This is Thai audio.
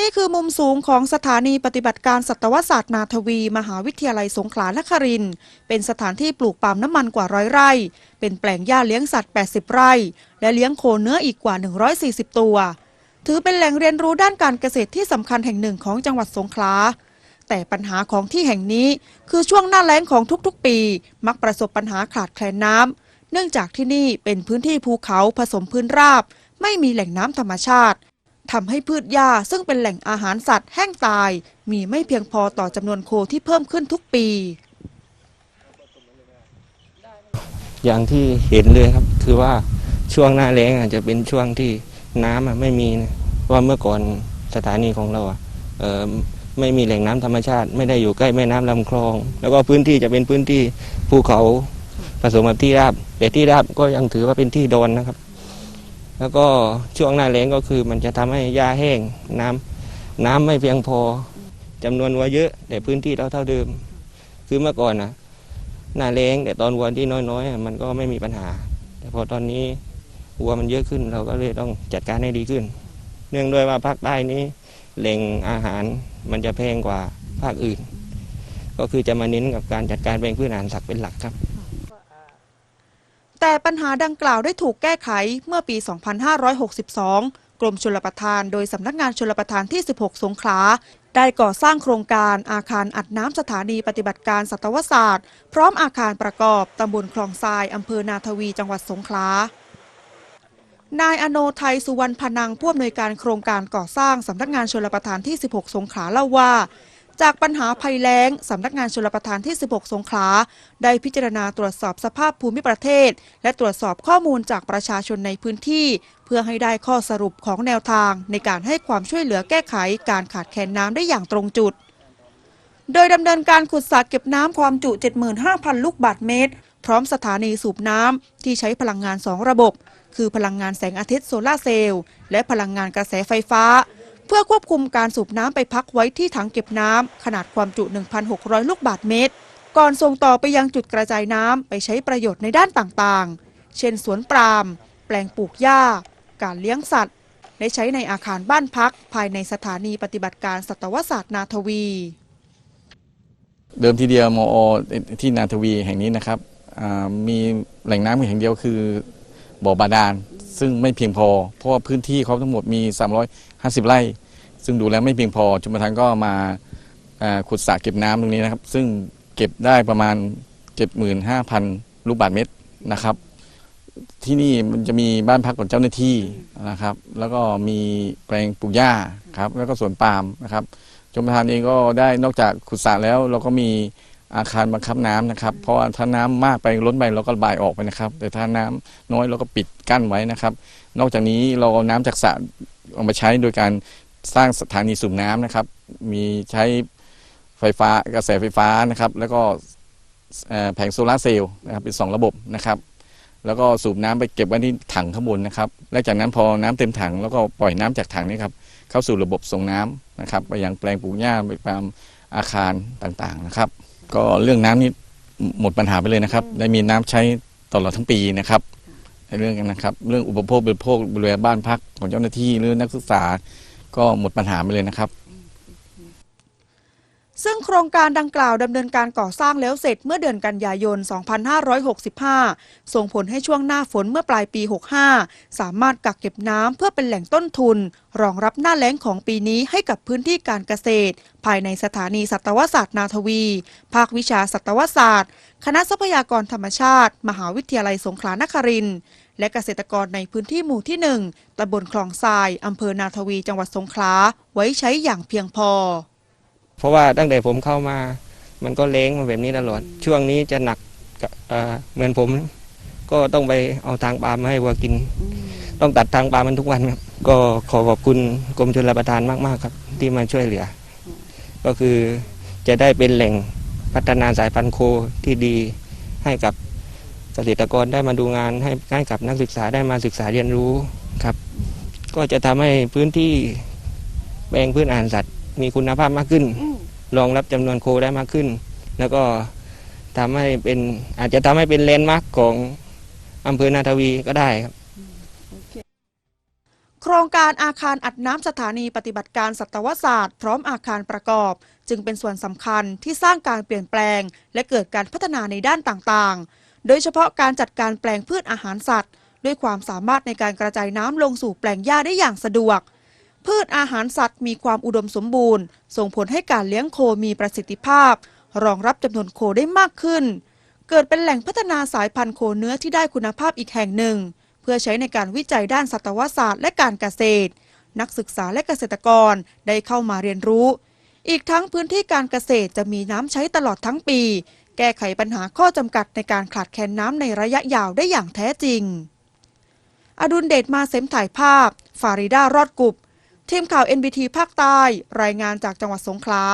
นี่คือมุมสูงของสถานีปฏิบัติการสัตวศาสตร์นาทวี มหาวิทยาลัยสงขลานครินเป็นสถานที่ปลูกปาล์มน้ำมันกว่าร้อยไร่ เป็นแปลงหญ้าเลี้ยงสัตว์ 80 ไร่ และเลี้ยงโคเนื้ออีกกว่า 140 ตัว ถือเป็นแหล่งเรียนรู้ด้านการเกษตรที่สำคัญแห่งหนึ่งของจังหวัดสงขลาแต่ปัญหาของที่แห่งนี้คือช่วงหน้าแล้งของทุกๆ ปี มักประสบปัญหาขาดแคลนน้ำเนื่องจากที่นี่เป็นพื้นที่ภูเขาผสมพื้นราบ ไม่มีแหล่งน้ำธรรมชาติ ทำให้พืชหญ้าซึ่งเป็นแหล่งอาหารสัตว์แห้งตาย มีไม่เพียงพอต่อจำนวนโคที่เพิ่มขึ้นทุกปี อย่างที่เห็นเลยครับ คือว่าช่วงหน้าแล้งอาจจะเป็นช่วงที่น้ำไม่มีนะว่าเมื่อก่อนสถานีของเราเออไม่มีแหล่งน้ำธรรมชาติ ไม่ได้อยู่ใกล้แม่น้ำลำคลอง แล้วก็พื้นที่จะเป็นพื้นที่ภูเขาผสมกับที่ราบแต่ที่ราบก็ยังถือว่าเป็นที่โดนนะครับ แล้วก็ช่วงหน้าแล้งก็คือมันจะทำให้หญ้าแห้งน้ำน้ำไม่เพียงพอจำนวนวัวเยอะ แต่พื้นที่เราเท่าเดิม คือเมื่อก่อนนะหน้าแรงแต่ตอนวัวที่น้อยๆ มันก็ไม่มีปัญหา แต่พอตอนนี้วัวมันเยอะขึ้นเราก็เลยต้องจัดการให้ดีขึ้น เนื่องด้วยว่าภาคใต้นี้แหล่งอาหารมันจะแพงกว่าภาคอื่น ก็คือจะมาเน้นกับการจัดการแปลงพืชอาหารสัตว์เป็นหลักครับ แต่ปัญหาดังกล่าวได้ถูกแก้ไขเมื่อปี 2562 กรมชลประทานโดยสำนักงานชลประทานที่ 16 สงขลา ได้ก่อสร้างโครงการอาคารอัดน้ำสถานีปฏิบัติการสัตวศาสตร์ พร้อมอาคารประกอบตำบลคลองทรายอำเภอนาทวีจังหวัดสงขลานายอโนไทยสุวรรณพนังผู้อำนวยการโครงการก่อสร้างสำนักงานชลประทานที่ 16 สงขลาเล่าว่า จากปัญหาภัยแล้ง สำนักงานชลประทานที่ 16 สงขลา ได้พิจารณาตรวจสอบสภาพภูมิประเทศ และตรวจสอบข้อมูลจากประชาชนในพื้นที่ เพื่อให้ได้ข้อสรุปของแนวทางในการให้ความช่วยเหลือแก้ไขการขาดแคลนน้ำได้อย่างตรงจุด โดยดำเนินการขุดสระเก็บน้ำความจุ 75,000 ลูกบาศก์เมตร พร้อมสถานีสูบน้ำที่ใช้พลังงาน 2 ระบบ คือพลังงานแสงอาทิตย์โซลาร์เซลล์และพลังงานกระแสไฟฟ้า เพื่อควบคุมการสูบน้ำไปพักไว้ที่ถังเก็บน้ำขนาดความจุ 1,600 ลูกบาศก์เมตร ก่อนส่งต่อไปยังจุดกระจายน้ำไปใช้ประโยชน์ในด้านต่างๆ เช่นสวนปาล์มแปลงปลูกหญ้า การเลี้ยงสัตว์ และใช้ในอาคารบ้านพัก ภายในสถานีปฏิบัติการสัตวศาสตร์นาทวี เดิมทีเดียวมอที่นาทวีแห่งนี้นะครับมีแหล่งน้ำแห่งเดียวคือบ่อบาดาล ซึ่งไม่เพียงพอ เพราะว่าพื้นที่เขาทั้งหมดมี 350 ไร่ ซึ่งดูแล้วไม่เพียงพอจุมทานก็มาขุดสระเก็บน้ำตรงนี้นะครับ ซึ่งเก็บได้ประมาณ 75,000 ลูกบาศก์เมตรนะครับ ที่นี่มันจะมีบ้านพักของเจ้าหน้าที่นะครับ แล้วก็มีแปลงปลูกหญ้าครับ แล้วก็สวนปาล์มนะครับชมประทานเองก็ได้นอกจากขุดสระแล้วเราก็มี อาคารบังคับน้ำนะครับ เพราะว่าถ้าน้ำมากไปล้นไปเราก็ระบายออกไปนะครับ แต่ถ้าน้ำน้อยเราก็ปิดกั้นไว้นะครับ นอกจากนี้เราเอาน้ำจากสระเอามาใช้โดยการสร้างสถานีสูบน้ำนะครับ มีใช้ไฟฟ้ากระแสไฟฟ้านะครับ แล้วก็แผงโซลาร์เซลล์นะครับเป็นสองระบบนะครับ แล้วก็สูบน้ำไปเก็บไว้ที่ถังข้างบนนะครับและจากนั้นพอน้ำเต็มถังแล้วก็ปล่อยน้ำจากถังนี้ครับเข้าสู่ระบบส่งน้ำนะครับ ไปยังแปลงปลูกหญ้าไปตามอาคารต่างๆนะครับ ก็เรื่องน้ำนี่หมดปัญหาไปเลยนะครับ ได้มีน้ำใช้ตลอดทั้งปีนะครับในเรื่องกันนะครับ เรื่องอุปโภคบริโภคบริเวณบ้านพักของเจ้าหน้าที่หรือนักศึกษา ก็หมดปัญหาไปเลยนะครับ ซึ่งโครงการดังกล่าวดำเนินการก่อสร้างแล้วเสร็จเมื่อเดือนกันยายน 2565 ส่งผลให้ช่วงหน้าฝนเมื่อปลายปี 65 สามารถกักเก็บน้ำเพื่อเป็นแหล่งต้นทุน รองรับหน้าแล้งของปีนี้ให้กับพื้นที่การเกษตร ภายในสถานีสัตวศาสตร์นาทวี ภาควิชาสัตวศาสตร์ คณะทรัพยากรธรรมชาติ มหาวิทยาลัยสงขลานครินทร์และเกษตรกรในพื้นที่หมู่ที่ 1ตำบลคลองทรายอำเภอนาทวี จังหวัดสงขลา ไว้ใช้อย่างเพียงพอ เพราะว่าตั้งแต่ผมเข้ามา มันก็เล้งมาแบบนี้ตลอด ช่วงนี้จะหนักเหมือนผม ก็ต้องไปเอาทางปล์มาให้วัวกิน ต้องตัดทางปล์มมันทุกวันครับก็ขอขอบคุณกรมชลประทานมากๆครับ ที่มาช่วยเหลือ ก็คือจะได้เป็นแหล่งพัฒนาสายพันธุ์โคที่ดีให้กับเกษตรกรได้มาดูงานให้ให้กับนักศึกษาได้มาศึกษาเรียนรู้ครับ ก็จะทำให้พื้นที่แปลงพืชอาหารสัตว์ มีคุณภาพมากขึ้น รองรับจำนวนโคได้มากขึ้น แล้วก็ทำให้เป็นอาจจะทำให้เป็นแลนด์มาร์กของอำเภอนาทวีก็ได้ครับโคครงการอาคารอัดน้ำสถานีปฏิบัติการสัตวศาสตร์พร้อมอาคารประกอบ จึงเป็นส่วนสำคัญที่สร้างการเปลี่ยนแปลง และเกิดการพัฒนาในด้านต่างๆ โดยเฉพาะการจัดการแปลงพืชอาหารสัตว์ ด้วยความสามารถในการกระจายน้ำลงสู่แปลงหญ้าได้อย่างสะดวก พืชอาหารสัตว์มีความอุดมสมบูรณ์ ส่งผลให้การเลี้ยงโคมีประสิทธิภาพ รองรับจำนวนโคได้มากขึ้น เกิดเป็นแหล่งพัฒนาสายพันธุ์โคเนื้อที่ได้คุณภาพอีกแห่งหนึ่ง เพื่อใช้ในการวิจัยด้านสัตวศาสตร์และการเกษตร นักศึกษาและเกษตรกรได้เข้ามาเรียนรู้ อีกทั้งพื้นที่การเกษตรจะมีน้ำใช้ตลอดทั้งปี แก้ไขปัญหาข้อจำกัดในการขาดแคลนน้ำในระยะยาวได้อย่างแท้จริง อดุลเดชมาเสมถ่ายภาพ ฟาริดารอดกุบ ทีมข่าว NBT ภาคใต้ รายงานจากจังหวัดสงขลา